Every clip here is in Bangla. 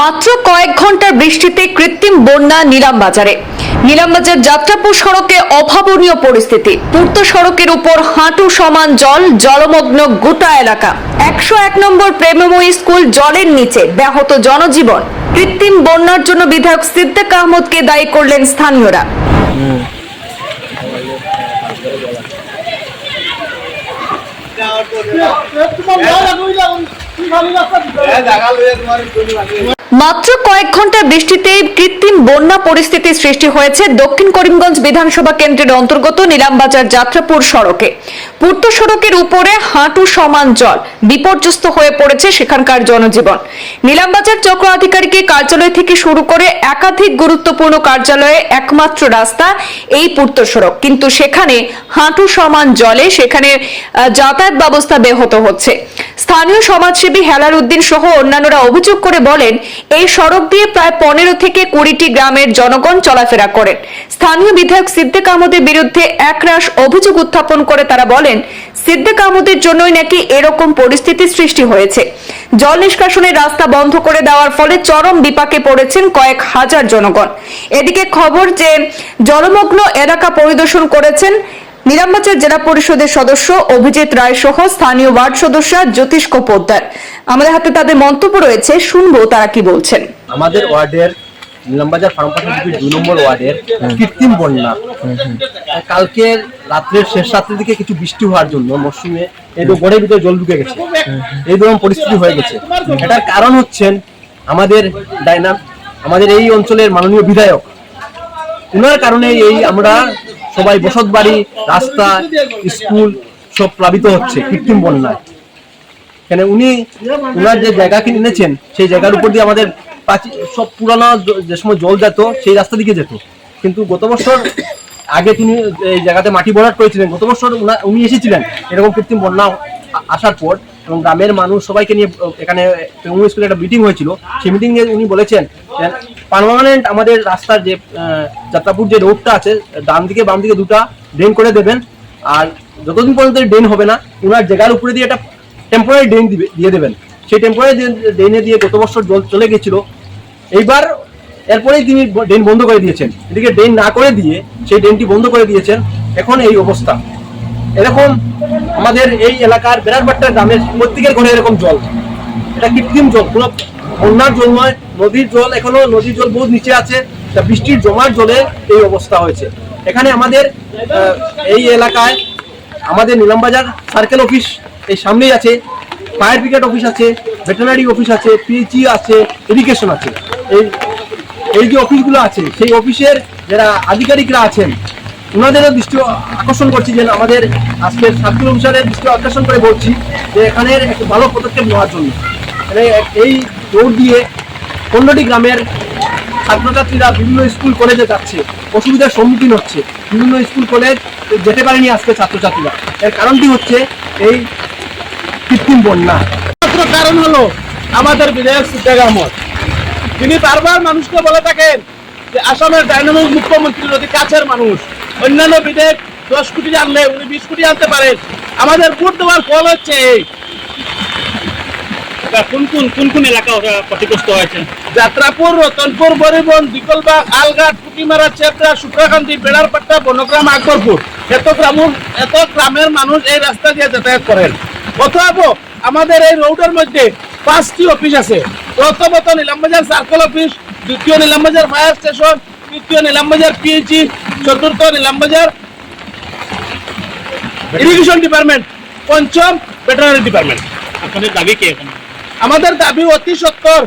মাত্র কয়েক ঘণ্টার বৃষ্টিতে কৃত্রিম বন্যা নিলামবাজারে। নিলামবাজার যাত্রাপুর সড়কে অভাবনীয় পরিস্থিতি। পূর্ত সড়কের উপর হাঁটু সমান জল, জলমগ্ন গোটা এলাকা। একশো এক নম্বর প্রেমময়ী স্কুল জলের নিচে ব্যাহত জনজীবন। কৃত্রিম বন্যার জন্য বিধায়ক সিদ্দিক আহমদকে দায়ী করলেন স্থানীয়রা। মাত্র কয়েক ঘণ্টা বৃষ্টিতে কৃত্রিম বন্যা পরিস্থিতির সৃষ্টি হয়েছে দক্ষিণ করিমগঞ্জ বিধানসভা কেন্দ্রের অন্তর্গত নিলামবাজার যাত্রাপুর সড়কে। পূর্ত সড়কের উপরে হাঁটু সমান জল বিপর্যস্ত হয়ে পড়েছে সেখানকার জনজীবন। নিলামবাজার চক্র আধিকারিকের কার্যালয় থেকে শুরু করে একাধিক গুরুত্বপূর্ণ কার্যালয়ে একমাত্র রাস্তা এই পূর্ত সড়ক। কিন্তু সেখানে হাঁটু সমান জলে সেখানে যাতায়াত ব্যবস্থা ব্যাহত হচ্ছে। স্থানীয় সমাজসেবী হেলাল উদ্দিন সহ অন্যান্যরা অভিযোগ করে বলেন, এই সড়ক দিয়ে প্রায় পনেরো থেকে কুড়িটি গ্রামের জনগণ চলাফেরা করেন। স্থানীয় বিধায়ক সিদ্দিক আহমদের বিরুদ্ধে একরাশ অভিযোগ উত্থাপন করে তারা বলেন, সিদ্দিক আহমদের জন্যই নাকি এরকম পরিস্থিতির সৃষ্টি হয়েছে। জল নিষ্কাশনের রাস্তা বন্ধ করে দেওয়ার ফলে চরম বিপাকে পড়েছেন কয়েক হাজার জনগণ। এদিকে খবর যে জলমগ্ন এলাকা পরিদর্শন করেছেন নিলামবাজার জেলা পরিষদের সদস্য অভিজিৎ রায় সহ স্থানীয় ওয়ার্ড সদস্য জ্যোতিষ্ক পোদ্দার আমাদের হাতে তাদের মন্তব্য রয়েছে, শুনব তারা কি বলছেন। আমাদের ওয়ার্ডের, নিলামবাজার ফার্মপাশা দুই নম্বর ওয়ার্ডের কৃত্রিম বন্যা। কালকে রাত্রের শেষ রাত্রের দিকে কিছু বৃষ্টি হওয়ার জন্য মরশুমে এই গড়ের ভিতরে জল ঢুকে গেছে। এই রকম পরিস্থিতি হয়ে গেছে। এটার কারণ হচ্ছেন আমাদের ডাইনাম আমাদের এই অঞ্চলের মাননীয় বিধায়ক। উনার কারণে এই আমরা সবাই বসত বাড়ি রাস্তা, স্কুল, সব প্লাবিত হচ্ছে কৃত্রিম বন্যায়। কেন উনি, উনার যে জায়গা কিনে এনেছেন, সেই জায়গার উপর দিয়ে আমাদের সব পুরানো যে সময় জল যেত, সেই রাস্তা দিকে যেত। কিন্তু গত বছর আগে তিনি এই জায়গাতে মাটি ভরাট করেছিলেন, গত বছর উনি এসেছিলেন এরকম কৃত্রিম বন্যা আসার পর এবং গ্রামের মানুষ সবাইকে নিয়ে, এখানে স্কুলে একটা মিটিং হয়েছিল, সেই মিটিং এ উনি বলেছেন পার্মানেন্ট আমাদের রাস্তার যে যাত্রাপুর যে রোডটা আছে, ডান দিকে, বাম দিকে দুটা ড্রেন করে দেবেন। আর যতদিন পর্যন্ত ড্রেন হবে না ওনার জায়গার উপরে দিয়ে একটা টেম্পোরারি ড্রেন দিবে, দিয়ে দেবেন। সেই টেম্পোরারি ড্রেনে দিয়ে গত বছর জল চলে গেছিল। এইবার এরপরেই তিনি ড্রেন বন্ধ করে দিয়েছেন। এদিকে ড্রেন না করে দিয়ে সেই ড্রেনটি বন্ধ করে দিয়েছেন। এখন এই অবস্থা। এরকম আমাদের এই এলাকার বেড়ারবাট্টা গ্রামের প্রত্যেকের ঘরে এরকম জল। এটা কৃত্রিম জল, কোনো বন্যার জল নয়। নদীর জল এখনও, নদীর জল বহু নিচে আছে, তা বৃষ্টির জমার জলে এই অবস্থা হয়েছে। এখানে আমাদের এই এলাকায় আমাদের নিলামবাজার সার্কেল অফিস এই সামনেই আছে ফায়ার ব্রিগেড অফিস আছে ভেটেনারি অফিস আছে পিএইচই আছে এডুকেশন আছে। এই এই যে অফিসগুলো আছে, সেই অফিসের যারা আধিকারিকরা আছেন ওনাদেরও দৃষ্টি আকর্ষণ করছি যে আমাদের আজকের সার্কেল অফিসারের দৃষ্টি আকর্ষণ করে বলছি যে এখানের একটু ভালো পদক্ষেপ নেওয়ার জন্য। মানে এই রোড দিয়ে পনেরোটি গ্রামের ছাত্রছাত্রীরা বিভিন্ন স্কুল, কলেজে যাচ্ছে। অসুবিধার সম্মুখীন হচ্ছে। বিভিন্ন স্কুল, কলেজ যেতে পারেনি আজকে ছাত্রছাত্রীরা। এর কারণটি হচ্ছে এই কৃত্রিম বন্যা। একমাত্র কারণ হলো আমাদের বিধায়ক সিদ্দিক আহমদ। তিনি বারবার মানুষকে বলে থাকেন যে আসামের ডাইনামিক মুখ্যমন্ত্রীর অতি কাছের মানুষ। অন্যান্য বিধায়ক দশ কোটি আনলে, উনি বিশ কোটি আনতে পারেন। আমাদের ভোট দেওয়ার ফল হচ্ছে এই। কোন কোন কোন কোন এলাকা ক্ষতিগ্রস্ত হয়েছে? যাত্রাপুর রতনপুর বরিবন বিকলবাগ আলঘাট পুটিমারা চেপড়া শুক্রাকান্তি বেড়ারপাট্টা বনগ্রাম আকবরপুর। এত গ্রাম এত গ্রামের মানুষ এই রাস্তা দিয়ে যাতায়াত করেন। অথব আমাদের এই রোডের মধ্যে পাঁচটি অফিস আছে। প্রথমত নিলামবাজার সার্কেল অফিস দ্বিতীয় নিলামবাজার ফায়ার স্টেশন তৃতীয় নিলামবাজার পিএইচি চতুর্থ নিলামবাজার ইরিগেশন ডিপার্টমেন্ট পঞ্চম ভেটেনারি ডিপার্টমেন্ট। আপনাদের দাবি কি এখন? আমাদের দাবি অতি সত্তর।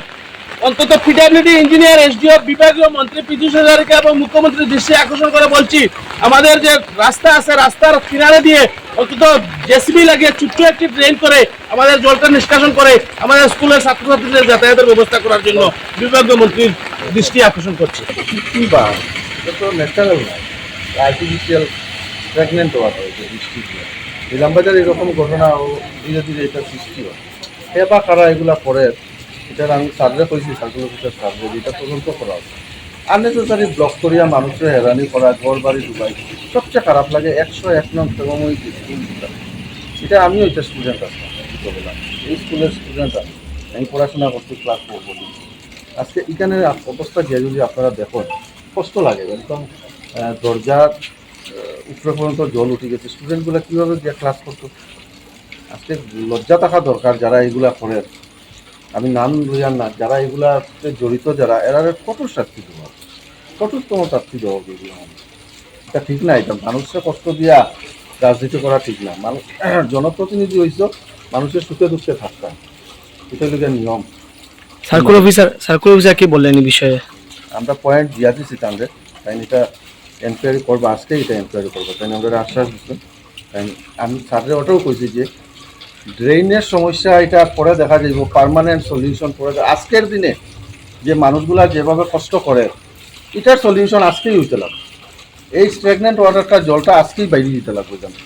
অন্তত পিডাব্লিউডি ইঞ্জিনিয়ার এসডিও বিভাগীয় মন্ত্রী পীযূষ হাজারিকা এবং মুখ্যমন্ত্রীর দৃষ্টি আকর্ষণ করে বলছি, আমাদের যে রাস্তা আছে, রাস্তার কিনারে দিয়ে অন্তত জেসিবি লাগিয়ে ছোট্ট একটি ড্রেন করে আমাদের জলটা নিষ্কাশন করে আমাদের স্কুলের ছাত্রছাত্রীদের যাতায়াতের ব্যবস্থা করার জন্য বিভাগীয় মন্ত্রীর দৃষ্টি আকর্ষণ করছি। ন্যাচারাল আর্টিফিশিয়াল প্রেগনেন্ট হওয়া হয়েছে বৃষ্টি দিয়ে এরকম ঘটনা ও ধীরে ধীরে এটা সৃষ্টি হয়। হে বা কারা এগুলা করে এটার আমি সার্ভে করেছি সার্কুল অফিসার সার্ভে যেটা তদন্ত করা হবে আননেসেসারি ব্লক করিয়া মানুষের হেরানি করা, ঘর বাড়ি ডুবাই সবচেয়ে খারাপ লাগে একশো এক নং প্রেমময়ী স্কুল এটা আমিও এটা স্টুডেন্ট বললাম এই স্কুলের স্টুডেন্ট আমি আমি পড়াশোনা করতে ক্লাস ফোর পর্যন্ত। আজকে এখানে অবস্থা যে যদি আপনারা দেখুন, কষ্ট লাগে, একদম দরজার উপরে পর্যন্ত জল উঠে গেছে। স্টুডেন্টগুলো কীভাবে গিয়ে ক্লাস করতো? আজকে লজ্জা থাকা দরকার যারা এগুলা করে। আমি নাম লইয়ার না যারা এগুলাতে জড়িত যারা এরা কঠোর শাস্তি দেওয়া। কঠোরতম শাস্তি দেওয়া হবে এগুলো এটা ঠিক না এটা মানুষকে কষ্ট দিয়া রাজনীতি করা ঠিক না। মানুষ জনপ্রতিনিধি হইছ মানুষের সুখে দুঃখে থাকতে। হয়। এটা হলো নিয়ম। সার্কুল অফিসার সার্কুল অফিসার কি বললেন এই বিষয়ে? আমরা পয়েন্ট দিয়া দিছি তাদের তাই এটা এনকোয়ারি করব আজকে এটা এনকোয়ারি করব। তাই আমরা আশ্বাস দিচ্ছি। তাই আমি স্যারের ওটাও কইছি যে ড্রেইনের সমস্যা এটা পরে দেখা যাইব পার্মানেন্ট সলিউশন পরে আজকের দিনে যে মানুষগুলা যেভাবে কষ্ট করে, এটার সলিউশন আজকেই হইতে লাগবে। এই স্ট্রেগনেন্ট ওয়াটারটা জলটা আজকেই বাইরে দিতে লাগবে জানো।